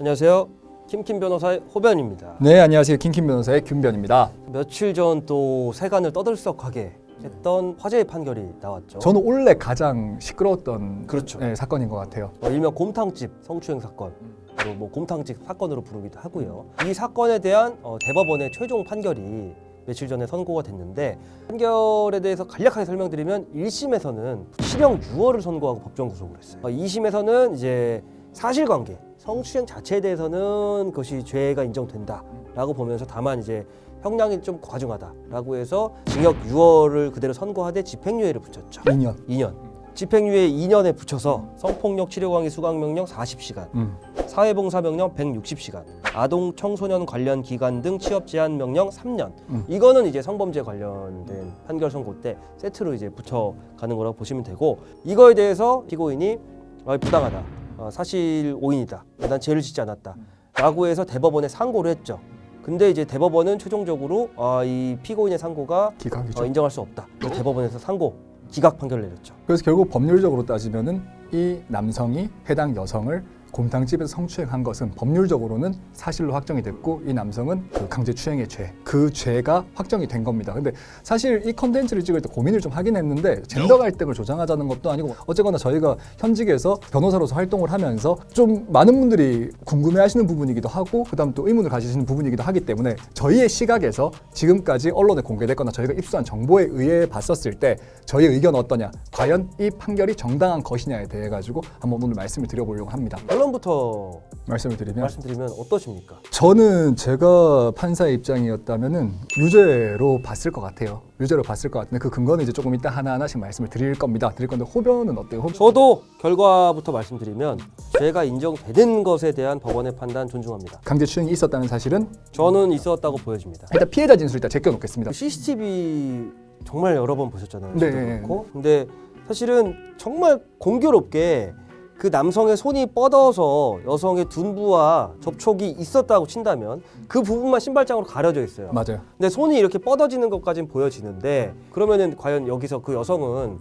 안녕하세요. 킴킴 변호사의 호변입니다. 네, 안녕하세요. 킹킴 변호사의 김변입니다. 며칠 전 또 세간을 떠들썩하게 했던 화제의 판결이 나왔죠. 저는 올해 가장 시끄러웠던 그렇죠. 네, 사건인 것 같아요. 어, 일명 곰탕집 성추행 사건, 그리고 뭐 곰탕집 사건으로 부르기도 하고요. 이 사건에 대한 어, 대법원의 최종 판결이 며칠 전에 선고가 됐는데 판결에 대해서 간략하게 설명드리면 1심에서는 실형 6월을 선고하고 법정 구속을 했어요. 어, 2심에서는 이제 사실관계, 성추행 자체에 대해서는 그것이 죄가 인정된다라고 보면서 다만 이제 형량이 좀 과중하다라고 해서 징역 6월을 그대로 선고하되 집행유예를 붙였죠. 2년. 2년. 집행유예 2년에 붙여서 성폭력 치료 강의 수강 명령 40시간, 음. 사회봉사 명령 160시간, 아동 청소년 관련 기간 등 취업 제한 명령 3년. 음. 이거는 이제 성범죄 관련된 판결 선고 때 세트로 이제 붙여 가는 거라고 보시면 되고 이거에 대해서 피고인이 아, 부당하다. 아, 사실 오인이다. 난 죄를 짓지 않았다. 라고 해서 대법원에 상고를 했죠. 근데 이제 대법원은 최종적으로 아, 이 피고인의 상고가 기각이죠. 어, 인정할 수 없다. 그래서 대법원에서 상고 기각 판결을 내렸죠. 그래서 결국 법률적으로 따지면은 이 남성이 해당 여성을 곰탕집에서 성추행한 것은 법률적으로는 사실로 확정이 됐고 이 남성은 그 강제추행의 죄, 그 죄가 확정이 된 겁니다. 근데 사실 이 컨텐츠를 찍을 때 고민을 좀 하긴 했는데 젠더 갈등을 조장하자는 것도 아니고 어쨌거나 저희가 현직에서 변호사로서 활동을 하면서 좀 많은 분들이 궁금해하시는 부분이기도 하고 그다음 또 의문을 가지시는 부분이기도 하기 때문에 저희의 시각에서 지금까지 언론에 공개됐거나 저희가 입수한 정보에 의해 봤었을 때 저희의 의견 어떠냐, 과연 이 판결이 정당한 것이냐에 대해 가지고 한번 오늘 말씀을 드려보려고 합니다. 결론부터 말씀을 드리면 말씀드리면 어떠십니까? 저는 제가 판사의 입장이었다면은 유죄로 봤을 것 같아요. 유죄로 봤을 것 같은데 그 근거는 이제 조금 이따 하나 하나씩 말씀을 드릴 겁니다. 드릴 건데 호변은 어때요? 호변? 저도 결과부터 말씀드리면 죄가 인정되는 것에 대한 법원의 판단 존중합니다. 강제 추행이 있었다는 사실은 저는 있었다고 보여집니다. 일단 피해자 진술 일단 제껴놓겠습니다. CCTV 정말 여러 번 보셨잖아요. 네. 저도 그렇고. 근데 사실은 정말 공교롭게 그 남성의 손이 뻗어서 여성의 둔부와 접촉이 있었다고 친다면 그 부분만 신발장으로 가려져 있어요. 맞아요. 근데 손이 이렇게 뻗어지는 것까지는 보여지는데 그러면은 과연 여기서 그 여성은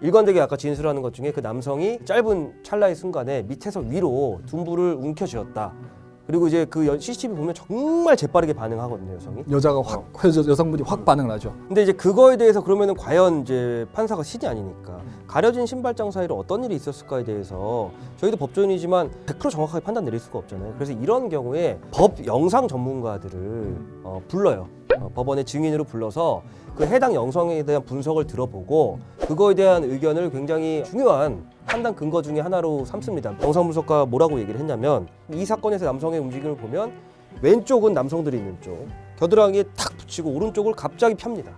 일관되게 아까 진술하는 것 중에 그 남성이 짧은 찰나의 순간에 밑에서 위로 둔부를 움켜쥐었다. 그리고 이제 그 여- CCTV 보면 정말 재빠르게 반응하거든요, 여성이. 여자가 확 여, 여성분이 확 반응을 하죠. 근데 이제 그거에 대해서 그러면은 과연 이제 판사가 신이 아니니까 가려진 신발장 사이로 어떤 일이 있었을까에 대해서 저희도 법조인이지만 100% 정확하게 판단 내릴 수가 없잖아요. 그래서 이런 경우에 법 영상 전문가들을 어, 불러요. 어, 법원의 증인으로 불러서 그 해당 영상에 대한 분석을 들어보고 그거에 대한 의견을 굉장히 중요한 판단 근거 중에 하나로 삼습니다. 영상 분석가 뭐라고 얘기를 했냐면 이 사건에서 남성의 움직임을 보면 왼쪽은 남성들이 있는 쪽, 겨드랑이에 탁 붙이고 오른쪽을 갑자기 펴니다.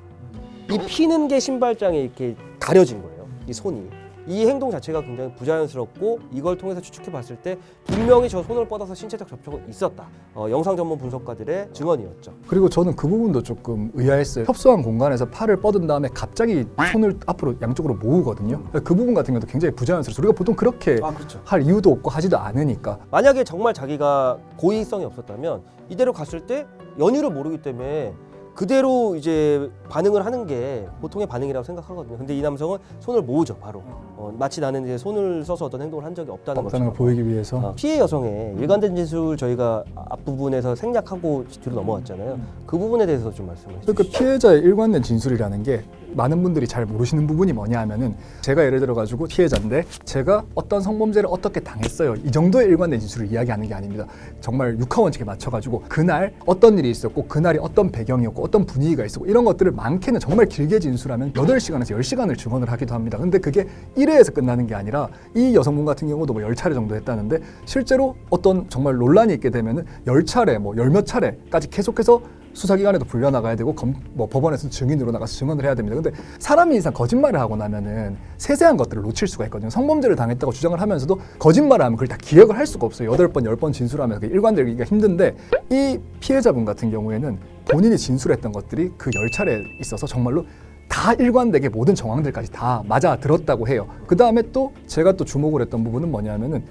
이 피는 게 신발장에 이렇게 가려진 거예요. 이 손이. 이 행동 자체가 굉장히 부자연스럽고 이걸 통해서 추측해 봤을 때 분명히 저 손을 뻗어서 신체적 접촉은 있었다. 어, 영상 전문 분석가들의 증언이었죠. 그리고 저는 그 부분도 조금 의아했어요. 협소한 공간에서 팔을 뻗은 다음에 갑자기 손을 앞으로 양쪽으로 모으거든요. 그 부분 같은 경우도 굉장히 부자연스러워. 우리가 보통 그렇게 그렇죠. 할 이유도 없고 하지도 않으니까. 만약에 정말 자기가 고의성이 없었다면 이대로 갔을 때 연유를 모르기 때문에 그대로 이제 반응을 하는 게 보통의 반응이라고 생각하거든요. 근데 이 남성은 손을 모으죠, 바로. 어, 마치 나는 이제 손을 써서 어떤 행동을 한 적이 없다는 없다는 걸. 보이기 위해서. 어, 피해 여성의 일관된 진술 저희가 앞부분에서 생략하고 뒤로 넘어왔잖아요. 그 부분에 대해서 좀 말씀을 해주시죠. 그러니까 피해자의 일관된 진술이라는 게 많은 분들이 잘 모르시는 부분이 뭐냐 하면은 제가 예를 들어 가지고 피해자인데 제가 어떤 성범죄를 어떻게 당했어요? 이 정도의 일관된 진술을 이야기하는 게 아닙니다. 정말 육하 원칙에 맞춰 가지고 그날 어떤 일이 있었고 그날이 어떤 배경이었고 어떤 분위기가 있었고 이런 것들을 많게는 정말 길게 진술하면 8시간에서 10시간을 증언을 하기도 합니다. 근데 그게 1회에서 끝나는 게 아니라 이 여성분 같은 경우도 뭐 10차례 정도 했다는데 실제로 어떤 정말 논란이 있게 되면은 10차례 뭐 열 몇 차례까지 계속해서 수사기관에도 불려나가야 되고 검, 뭐 법원에서 증인으로 나가서 증언을 해야 됩니다. 근데 사람이 이상 거짓말을 하고 나면은 세세한 것들을 놓칠 수가 있거든요. 성범죄를 당했다고 주장을 하면서도 거짓말을 하면 그걸 다 기억을 할 수가 없어요. 여덟 번, 열 번 진술하면 그게 일관되기가 힘든데 이 피해자분 같은 경우에는 본인이 진술했던 것들이 그 열 차례 있어서 정말로 다 일관되게 모든 정황들까지 다 맞아 들었다고 해요. 그 다음에 또 제가 또 주목을 했던 부분은 뭐냐면은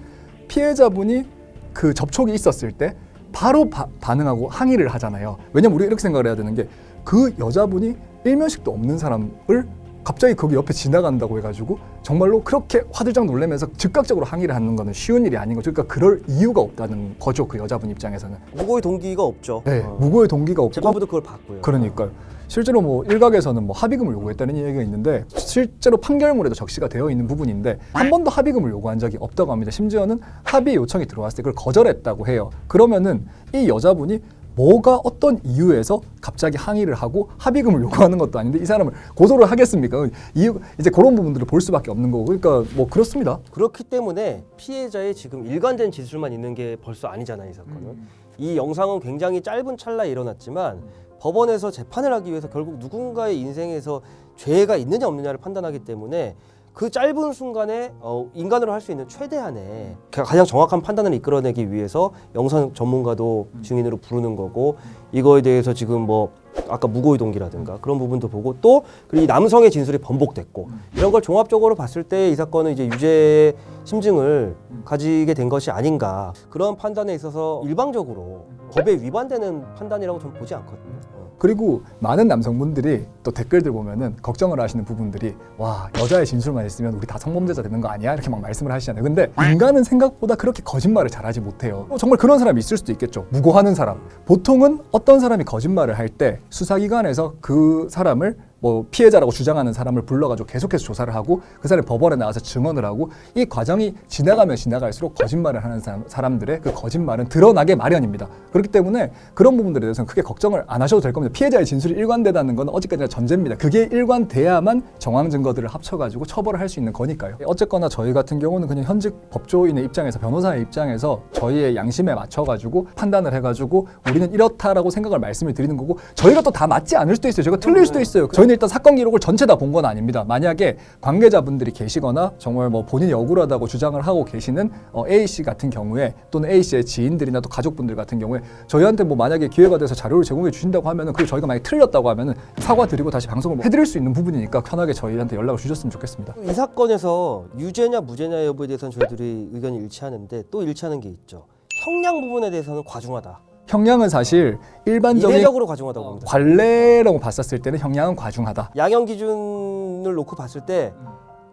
피해자분이 그 접촉이 있었을 때 바로 바- 반응하고 항의를 하잖아요. 왜냐면 우리가 이렇게 생각을 해야 되는 게 그 여자분이 일면식도 없는 사람을 갑자기 거기 옆에 지나간다고 해가지고 정말로 그렇게 화들짝 놀라면서 즉각적으로 항의를 하는 거는 쉬운 일이 아닌 거죠. 그러니까 그럴 이유가 없다는 거죠. 그 여자분 입장에서는. 무고의 동기가 없죠. 네, 어. 무고의 동기가 없고 재판부도 그걸 봤고요. 그러니까요. 실제로 뭐 일각에서는 뭐 합의금을 요구했다는 얘기가 있는데 실제로 판결문에도 적시가 되어 있는 부분인데 한 번도 합의금을 요구한 적이 없다고 합니다. 심지어는 합의 요청이 들어왔을 때 그걸 거절했다고 해요. 그러면은 이 여자분이 뭐가 어떤 이유에서 갑자기 항의를 하고 합의금을 요구하는 것도 아닌데 이 사람을 고소를 하겠습니까? 이유 이제 그런 부분들을 볼 수밖에 없는 거고 그러니까 뭐 그렇습니다. 그렇기 때문에 피해자의 지금 일관된 진술만 있는 게 벌써 아니잖아요, 이 사건은. 음. 이 영상은 굉장히 짧은 찰나에 일어났지만 법원에서 재판을 하기 위해서 결국 누군가의 인생에서 죄가 있느냐 없느냐를 판단하기 때문에 그 짧은 순간에 어, 인간으로 할 수 있는 최대한의 가장 정확한 판단을 이끌어내기 위해서 영상 전문가도 증인으로 부르는 거고 이거에 대해서 지금 뭐 아까 무고의 동기라든가 그런 부분도 보고 또 그리고 이 남성의 진술이 번복됐고 이런 걸 종합적으로 봤을 때 이 사건은 이제 유죄 심증을 가지게 된 것이 아닌가. 그런 판단에 있어서 일방적으로 법에 위반되는 판단이라고 저는 보지 않거든요. 어. 그리고 많은 남성분들이 또 댓글들 보면은 걱정을 하시는 부분들이 와 여자의 진술만 있으면 우리 다 성범죄자 되는 거 아니야 이렇게 막 말씀을 하시잖아요. 근데 인간은 생각보다 그렇게 거짓말을 잘하지 못해요. 어, 정말 그런 사람이 있을 수도 있겠죠. 무고하는 사람. 보통은 어떤 사람이 거짓말을 할 때 수사기관에서 그 사람을 뭐 피해자라고 주장하는 사람을 불러가지고 계속해서 조사를 하고 그 사람이 법원에 나와서 증언을 하고 이 과정이 지나가면 지나갈수록 거짓말을 하는 사람, 사람들의 그 거짓말은 드러나게 마련입니다. 그렇기 때문에 그런 부분들에 대해서는 크게 걱정을 안 하셔도 될 겁니다. 피해자의 진술이 일관되다는 건 어디까지나 전제입니다. 그게 일관돼야만 정황 증거들을 합쳐가지고 처벌을 할 수 있는 거니까요. 어쨌거나 저희 같은 경우는 그냥 현직 법조인의 입장에서 변호사의 입장에서 저희의 양심에 맞춰가지고 판단을 해가지고 우리는 이렇다라고 생각을 말씀을 드리는 거고 저희가 또 다 맞지 않을 수도 있어요. 저희가 틀릴 수도 있어요. 저희는 일단 사건 기록을 전체 다 본 건 아닙니다. 만약에 관계자분들이 계시거나 정말 뭐 본인이 억울하다고 주장을 하고 계시는 어, A 씨 같은 경우에 또는 A 씨의 지인들이나 또 가족분들 같은 경우에 저희한테 뭐 만약에 기회가 돼서 자료를 제공해 주신다고 하면은 그 저희가 만약 에 틀렸다고 하면은 사과드리고 다시 방송을 뭐 해드릴 수 있는 부분이니까 편하게 저희한테 연락을 주셨으면 좋겠습니다. 이 사건에서 유죄냐 무죄냐 여부에 대해서는 저희들이 의견이 일치하는데 또 일치하는 게 있죠. 형량 부분에 대해서는 과중하다. 형량은 사실 일반적인 이례적으로 과중하다고 봅니다. 관례라고 봤었을 때는 형량은 과중하다. 양형 기준을 놓고 봤을 때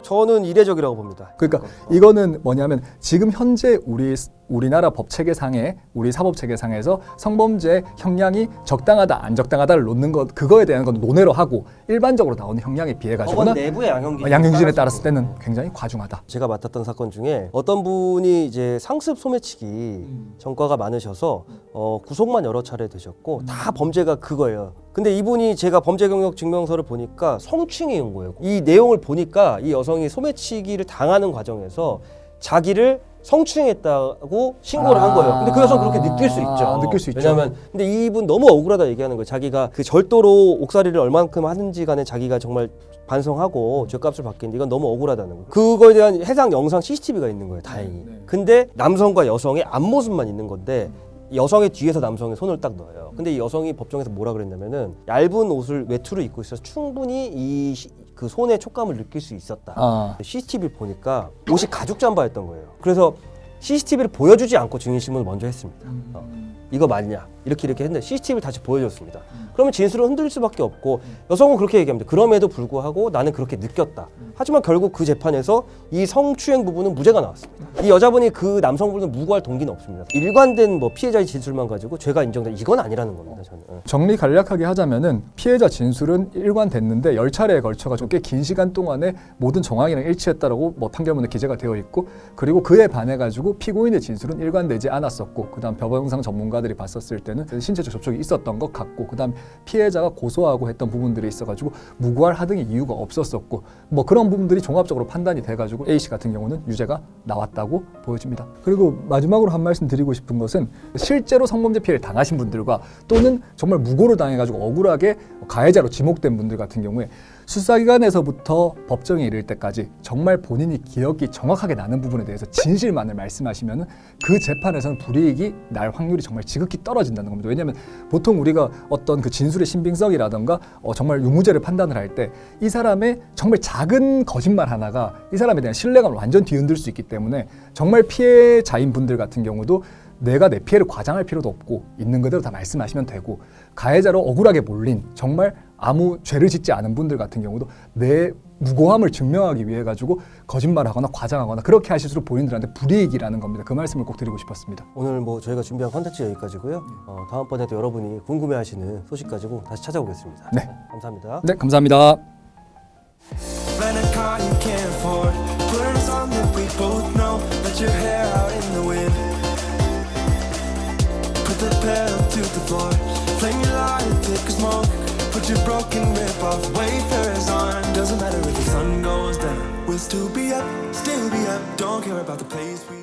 저는 이례적이라고 봅니다. 그러니까 이거는 뭐냐면 지금 현재 우리 우리나라 법 체계상에 우리 사법 체계상에서 성범죄 형량이 적당하다 안 적당하다를 놓는 것 그거에 대한 건 논외로 하고 일반적으로 나오는 형량에 비해 법원 가지고는 내부의 양형 기준 양형 기준에 따랐을 때는 굉장히 과중하다. 제가 맡았던 사건 중에 어떤 분이 이제 상습 소매치기 음. 전과가 많으셔서 어, 구속만 여러 차례 되셨고 다 범죄가 그거예요. 근데 이분이 제가 범죄 경력 증명서를 보니까 성추행인 거예요. 이 내용을 보니까 이 여성이 소매치기를 당하는 과정에서 자기를 성추행했다고 신고를 한 거예요. 근데 그 여성 은 그렇게 느낄 수 있죠. 아, 느낄 수 있죠. 왜냐하면 근데 이분 너무 억울하다 얘기하는 거예요. 자기가 그 절도로 옥살이를 얼만큼 하는지 간에 자기가 정말 반성하고 죄값을 받겠는데 이건 너무 억울하다는 거예요. 그거에 대한 해당 영상 CCTV가 있는 거예요. 다행히. 네. 근데 남성과 여성의 앞모습만 있는 건데 여성의 뒤에서 남성이 손을 딱 넣어요. 근데 이 여성이 법정에서 뭐라 그랬냐면은 얇은 옷을 외투를 입고 있어서 충분히 이 그 손의 촉감을 느낄 수 있었다. 아. CCTV를 보니까 옷이 가죽 잠바였던 거예요. 그래서 CCTV를 보여주지 않고 증인 신문을 먼저 했습니다. 어, 이거 맞냐? 이렇게 이렇게 했는데 CCTV를 다시 보여줬습니다. 그러면 진술은 흔들릴 수밖에 없고 여성은 그렇게 얘기합니다. 그럼에도 불구하고 나는 그렇게 느꼈다. 하지만 결국 그 재판에서 이 성추행 부분은 무죄가 나왔습니다. 이 여자분이 그 남성분을 무고할 동기는 없습니다. 일관된 뭐 피해자의 진술만 가지고 죄가 인정된 이건 아니라는 겁니다. 저는. 예. 정리 간략하게 하자면은 피해자 진술은 일관됐는데 열 차례에 걸쳐 가지고 꽤 긴 시간 동안에 모든 정황이랑 일치했다라고 뭐 판결문에 기재가 되어 있고 그리고 그에 반해 가지고 피고인의 진술은 일관되지 않았었고 그다음 법영상 전문가들이 봤었을 때는 신체적 접촉이 있었던 것 같고 그다음 피해자가 고소하고 했던 부분들이 있어 가지고 무고할 하등의 이유가 없었었고 뭐 그런 부분들이 종합적으로 판단이 돼 가지고 A 씨 같은 경우는 유죄가 나왔다고 보여집니다. 그리고 마지막으로 한 말씀 드리고 싶은 것은 실제로 성범죄 피해를 당하신 분들과 또는 정말 무고를 당해 가지고 억울하게 가해자로 지목된 분들 같은 경우에 수사기관에서부터 법정에 이를 때까지 정말 본인이 기억이 정확하게 나는 부분에 대해서 진실만을 말씀하시면 그 재판에서는 불이익이 날 확률이 정말 지극히 떨어진다는 겁니다. 왜냐하면 보통 우리가 어떤 그 진술의 신빙성이라던가 어, 정말 유무죄를 판단을 할 때 이 사람의 정말 작은 거짓말 하나가 이 사람에 대한 신뢰감을 완전 뒤흔들 수 있기 때문에 정말 피해자인 분들 같은 경우도 내가 내 피해를 과장할 필요도 없고 있는 그대로 다 말씀하시면 되고 가해자로 억울하게 몰린 정말 아무 죄를 짓지 않은 분들 같은 경우도 내 무고함을 증명하기 위해 가지고 거짓말하거나 과장하거나 그렇게 하실수록 본인들한테 불이익이라는 겁니다. 그 말씀을 꼭 드리고 싶었습니다. 오늘 뭐 저희가 준비한 컨텐츠 여기까지고요. 어, 다음번에도 여러분이 궁금해하시는 소식 가지고 다시 찾아오겠습니다. 네. 감사합니다. 네, 감사합니다. Rent a car you can't afford. Put on that we both know. Let your hair out your broken rip off. Wafers on. Doesn't matter if the sun goes down. We'll still be up, still be up. Don't care about the place we.